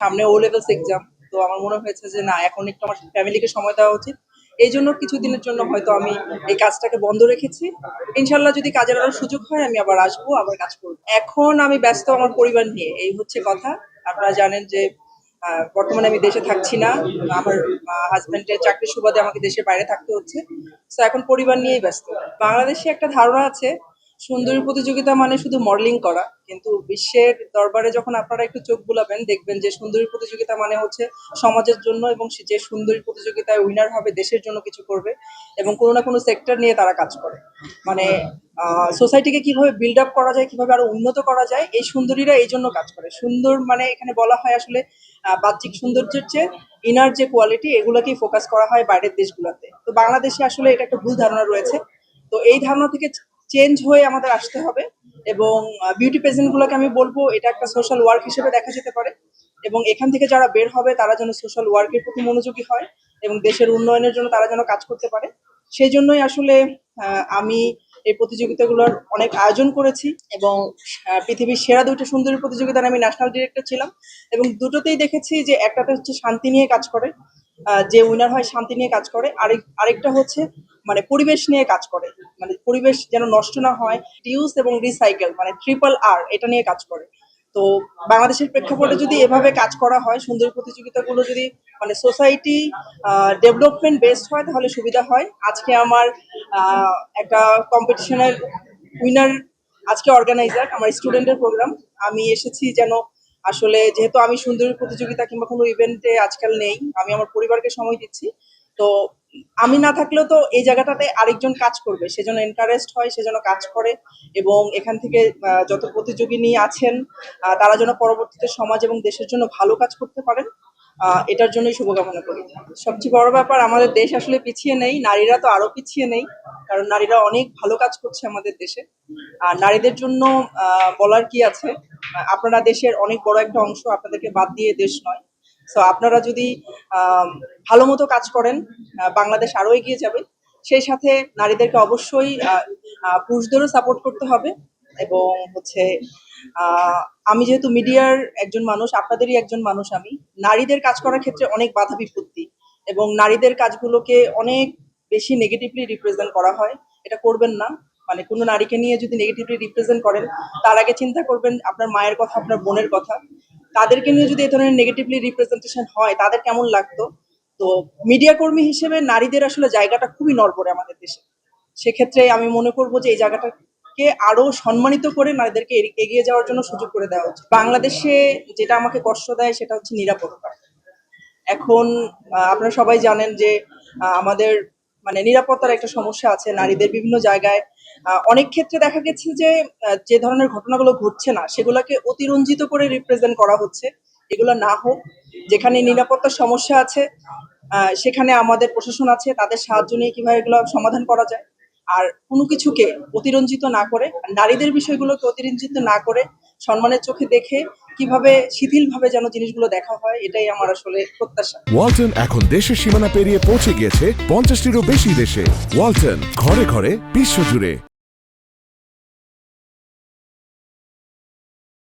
সামনে ও levels exam তো আমার মনে হয়েছে যে না, এখন একটু আমার ফ্যামিলিকে সময় দেওয়া উচিত। এই জন্য কিছুদিনের জন্য হয়তো আমি এই কাজটাকে বন্ধ রেখেছি। ইনশাল্লাহ যদি কাজের আরও সুযোগ হয়, আমি আবার আসব, আবার কাজ করব। এখন আমি ব্যস্ত আমার পরিবার নিয়ে, এই হচ্ছে কথা। আপনারা জানেন যে বর্তমানে আমি দেশে থাকছি না। আমার হাজবেন্ডের চাকরির সুবাদে আমাকে দেশের বাইরে থাকতে হচ্ছে। তো এখন পরিবার নিয়েই ব্যস্ত। বাংলাদেশে একটা ধারণা আছে সুন্দরী প্রতিযোগিতা মানে শুধু মডেলিং করা, কিন্তু বিশ্বের দরবারে যখন আপনারা একটু চোখ বুলাবেন, দেখবেন যে সুন্দরী প্রতিযোগিতা মানে হচ্ছে সমাজের জন্য এবং যে সুন্দরী প্রতিযোগিতায় উইনার হবে, দেশের জন্য কিছু করবে এবং কোনো না কোনো সেক্টর নিয়ে তারা কাজ করে। মানে সোসাইটিকে কীভাবে বিল্ড আপ করা যায়, কীভাবে আরও উন্নত করা যায়, এই সুন্দরীরা এই জন্য কাজ করে। সুন্দর মানে এখানে বলা হয় আসলে বাহ্যিক সৌন্দর্যের চেয়ে ইনার যে কোয়ালিটি এগুলোকেই ফোকাস করা হয় বাইরের দেশগুলোতে। তো বাংলাদেশে আসলে এটা একটা ভুল ধারণা রয়েছে। তো এই ধারণা থেকে চেঞ্জ হয়ে আমাদের আসতে হবে এবং বিউটি পেজেন্ট গুলোকে আমি বলব, এটা একটা সোশ্যাল ওয়ার্ক হিসেবে দেখা যেতে পারে এবং এখান থেকে যারা বের হবে, তারা যেন সোশ্যাল ওয়ার্কের প্রতি মনোযোগী হয় এবং দেশের উন্নয়নের জন্য তারা যেন কাজ করতে পারে। সেই জন্যই আসলে আমি এই প্রতিযোগিতাগুলোর অনেক আয়োজন করেছি এবং পৃথিবীর সেরা দুটো সুন্দরী প্রতিযোগিতার আমি ন্যাশনাল ডিরেক্টর ছিলাম এবং দুটোতেই দেখেছি যে একটাতে হচ্ছে শান্তি নিয়ে কাজ করে যে উইনার হয় শান্তি নিয়ে কাজ করে, আরেক, আরেকটা হচ্ছে মানে পরিবেশ নিয়ে কাজ করে। মানে পরিবেশ যেন নষ্ট না হয় রিউজ এবং রিসাইকেল মানে ট্রিপল আর এটা নিয়ে কাজ করে। তো বাংলাদেশের প্রেক্ষাপটে যদি এভাবে কাজ করা হয়, সুন্দর প্রতিযোগিতাগুলো যদি মানে সোসাইটি ডেভেলপমেন্ট বেসড হয়, তাহলে সুবিধা হয়। আজকে আমার একটা কম্পিটিশনের উইনার আজকে অর্গানাইজার আমার স্টুডেন্টের প্রোগ্রাম আমি এসেছি যেন আসলে যেহেতু আমি সুন্দরী প্রতিযোগিতা কিংবা কোনো ইভেন্টে আজকাল নেই, আমি আমার পরিবারকে সময় দিচ্ছি। তো আমি না থাকলেও তো এই জায়গাটাতে আরেকজন কাজ করবে, সেজন্য এনকারেজড হয়, সেজন্য কাজ করে এবং এখান থেকে যত প্রতিযোগিনী আছেন তারা যেন পরবর্তীতে সমাজ এবং দেশের জন্য ভালো কাজ করতে পারেন এটার জন্যই শুভকামনা করি। সবচেয়ে বড় ব্যাপার, আমাদের দেশ আসলে পিছিয়ে নেই, নারীরা তো আরও পিছিয়ে নেই, কারণ নারীরা অনেক ভালো কাজ করছে আমাদের দেশে। আর নারীদের জন্য বলার কি আছে? আপনারা দেশের অনেক বড় একটা অংশ আপনাদেরকে বাদ দিয়ে দেশ নয়। সো আপনারা যদি ভালো মতো কাজ করেন বাংলাদেশ আরও এগিয়ে যাবে, সেই সাথে নারীদেরকে অবশ্যই পুরুষদেরও সাপোর্ট করতে হবে এবং হচ্ছে আমি যেহেতু মিডিয়ার একজন মানুষ, আপনাদেরই একজন মানুষ আমি, নারীদের কাজ করার ক্ষেত্রে অনেক বাধা বিপত্তি এবং নারীদের কাজগুলোকে অনেক বেশি নেগেটিভলি রিপ্রেজেন্ট করা হয়, এটা করবেন না। মানে কোনো নারীকে নিয়ে যদি নেগেটিভলি রিপ্রেজেন্ট করেন, তার আগে চিন্তা করবেন আপনার মায়ের কথা, আপনার বোনের কথা। তাদেরকে নিয়ে যদি এ ধরনের নেগেটিভলি রিপ্রেজেন্টেশন হয়, তাদের কেমন লাগতো? তো মিডিয়া কর্মী হিসেবে নারীদের আসলে জায়গাটা খুবই নড়বড়ে আমাদের দেশে। সেক্ষেত্রে আমি মনে করব যে এই জায়গাটাকে আরও সম্মানিত করে নারীদেরকে এগিয়ে যাওয়ার জন্য সুযোগ করে দেওয়া উচিত। বাংলাদেশে যেটা আমাকে কষ্ট দেয় সেটা হচ্ছে নিরাপত্তা। এখন আপনারা সবাই জানেন যে আমাদের মানে নিরাপত্তার একটা সমস্যা আছে, নারীদের বিভিন্ন জায়গায়। অনেক ক্ষেত্রে দেখা গেছে যে যে ধরনের ঘটনাগুলো ঘটছে না, সেগুলোকে অতিরঞ্জিত করে রিপ্রেজেন্ট করা হচ্ছে। এগুলো না হোক, যেখানে নিরাপত্তার সমস্যা আছে সেখানে আমাদের প্রশাসন আছে, তাদের সাহায্য নিয়ে কীভাবে এগুলো সমাধান করা যায়। আর কোনো কিছুকে অতিরঞ্জিত না করে নারীদের বিষয়গুলোকে অতিরঞ্জিত না করে, সম্মানের চোখে দেখে কীভাবে শিথিলভাবে যেন জিনিসগুলো দেখা হয়, এটাই আমার আসলে প্রত্যাশা। ওয়ালটন এখন দেশের সীমানা পেরিয়ে পৌঁছে গিয়েছে পঞ্চাশটিরও বেশি দেশে। ওয়ালটন, ঘরে ঘরে, বিশ্বজুড়ে।